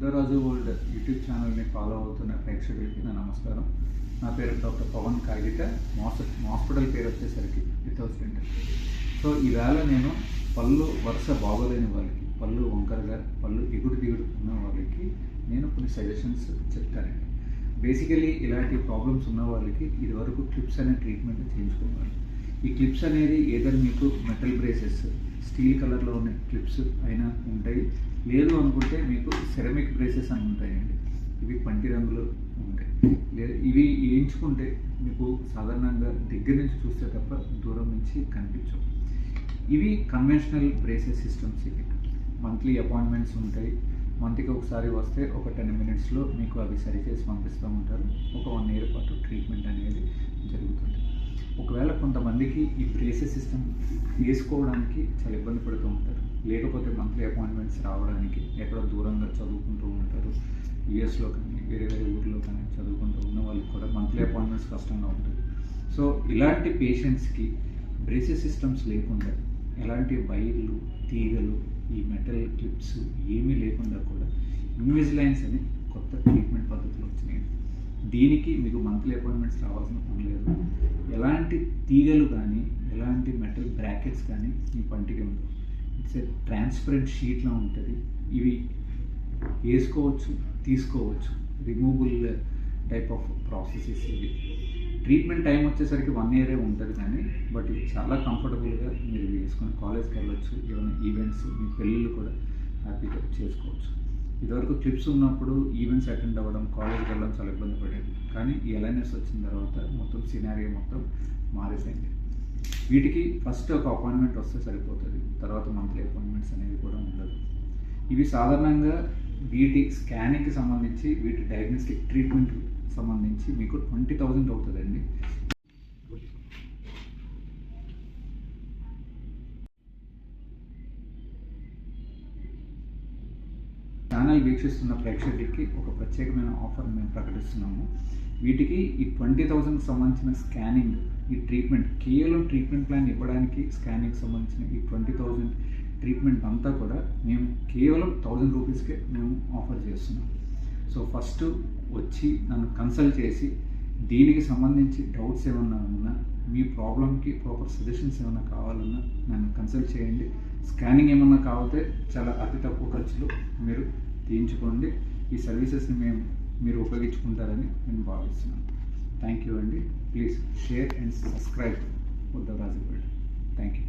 Buddharaju world YouTube ఛానల్ని follow అవుతున్న ప్రేక్షకులకి నా నమస్కారం. నా పేరు doctor Pavan Kagita Mass hospital పేరు వచ్చేసరికి వితౌట్ సెంటర్. సో ఈవేళ నేను పళ్ళు వరుస బాగోలేని వాళ్ళకి పళ్ళు వంకరగా పళ్ళు ఎగుడు దిగుడు ఉన్న వాళ్ళకి నేను కొన్ని సజెషన్స్ చెప్తానండి. బేసికలీ ఇలాంటి ప్రాబ్లమ్స్ ఉన్న వాళ్ళకి ఇదివరకు క్లిప్స్ అనే ట్రీట్మెంట్ చేయించుకోవాలి. ఈ క్లిప్స్ అనేది ఏదైనా మీకు మెటల్ బ్రేసెస్ స్టీల్ కలర్లో ఉన్న క్లిప్స్ అయినా ఉంటాయి. లేదు అనుకుంటే మీకు సెరమిక్ బ్రేసెస్ అని ఉంటాయండి. ఇవి పంటి రంగులో ఉంటాయి. లేదా ఇవి వేయించుకుంటే మీకు సాధారణంగా దగ్గర నుంచి చూస్తే తప్ప దూరం నుంచి కనిపించవు. ఇవి కన్వెన్షనల్ బ్రేసెస్ సిస్టమ్స్ ఇవి. మంత్లీ అపాయింట్మెంట్స్ ఉంటాయి. మంత్కి ఒకసారి వస్తే ఒక టెన్ మినిట్స్లో మీకు అవి సరిచేసి పంపిస్తూ ఉంటారు. ఒక వన్ ఇయర్ పాటు ట్రీట్మెంట్ అనేది జరుగుతుంది. ఒకవేళ కొంతమందికి ఈ బ్రేసెస్ సిస్టమ్ వేసుకోవడానికి చాలా ఇబ్బంది పడుతూ ఉంటారు. లేకపోతే మంత్లీ అపాయింట్మెంట్స్ రావడానికి ఎక్కడో దూరంగా చదువుకుంటూ ఉంటారు. యూఎస్లో కానీ వేరే వేరే ఊర్లో కానీ చదువుకుంటూ ఉన్న వాళ్ళకి కూడా మంత్లీ అపాయింట్మెంట్స్ కష్టంగా ఉంటుంది. సో ఇలాంటి పేషెంట్స్కి బ్రేసెస్ సిస్టమ్స్ లేకుండా ఎలాంటి వైర్లు తీగలు ఈ మెటల్ క్లిప్స్ ఏమీ లేకుండా కూడా ఇన్విజిలైన్స్ అని కొత్త ట్రీట్మెంట్ పద్ధతులు వచ్చినాయి. దీనికి మీకు మంత్లీ అపాయింట్మెంట్స్ రావాల్సిన పని లేదు. ఎలాంటి తీగలు కానీ ఎలాంటి మెటల్ బ్రాకెట్స్ కానీ మీ పంటికి ఉండవు. ఇట్స్ ఏ ట్రాన్స్పరెంట్ షీట్లా ఉంటుంది. ఇవి వేసుకోవచ్చు తీసుకోవచ్చు. రిమూవబుల్ టైప్ ఆఫ్ ప్రాసెసెస్ ఇవి. ట్రీట్మెంట్ టైం వచ్చేసరికి వన్ ఇయరే ఉంటుంది కానీ బట్ ఇది చాలా కంఫర్టబుల్గా మీరు వేసుకొని కాలేజ్కి వెళ్ళొచ్చు ఏమైనా ఈవెంట్స్ మీ పెళ్ళిళ్ళు కూడా హ్యాపీగా చేసుకోవచ్చు. ఇదివరకు క్లిప్స్ ఉన్నప్పుడు ఈవెంట్స్ అటెండ్ అవ్వడం కాలేజ్కి వెళ్ళడం చాలా ఇబ్బంది పడేది. కానీ ఈ అలైనెస్ వచ్చిన తర్వాత మొత్తం సినారియో మొత్తం మారిపోయింది వీటికి ఫస్ట్ ఒక అపాయింట్మెంట్ వస్తే సరిపోతుంది. తర్వాత మంత్లీ అపాయింట్మెంట్స్ అనేవి కూడా ఉండదు. ఇవి సాధారణంగా వీటి స్కానింగ్కి సంబంధించి వీటి డయాగ్నోస్టిక్ ట్రీట్మెంట్ సంబంధించి మీకు ట్వంటీ థౌజండ్ అవుతుందండి. ఛానల్ వీక్షిస్తున్న ప్రేక్షకులకి ఒక ప్రత్యేకమైన ఆఫర్ మేము ప్రకటిస్తున్నాము. వీటికి ఈ ట్వంటీ థౌజండ్కి సంబంధించిన స్కానింగ్ ఈ ట్రీట్మెంట్ కేవలం ట్రీట్మెంట్ ప్లాన్ ఇవ్వడానికి స్కానింగ్ సంబంధించిన ఈ ట్వంటీ థౌజండ్ ట్రీట్మెంట్ అంతా కూడా మేము కేవలం థౌజండ్ రూపీస్కే మేము ఆఫర్ చేస్తున్నాం. సో ఫస్ట్ వచ్చి నన్ను కన్సల్ట్ చేసి దీనికి సంబంధించి డౌట్స్ ఏమన్నా ఉన్నా మీ ప్రాబ్లమ్కి ప్రాపర్ సజెషన్స్ ఏమైనా కావాలన్నా నన్ను కన్సల్ట్ చేయండి. స్కానింగ్ ఏమన్నా కావాలంటే చాలా అతి తక్కువ ఖర్చులో మీరు తీయించుకోండి. ఈ సర్వీసెస్ని మేము మీరు ఉపయోగించుకుంటారని నేను భావిస్తున్నాను. థ్యాంక్ యూ అండి. Please share and subscribe Uddhav Raju thank you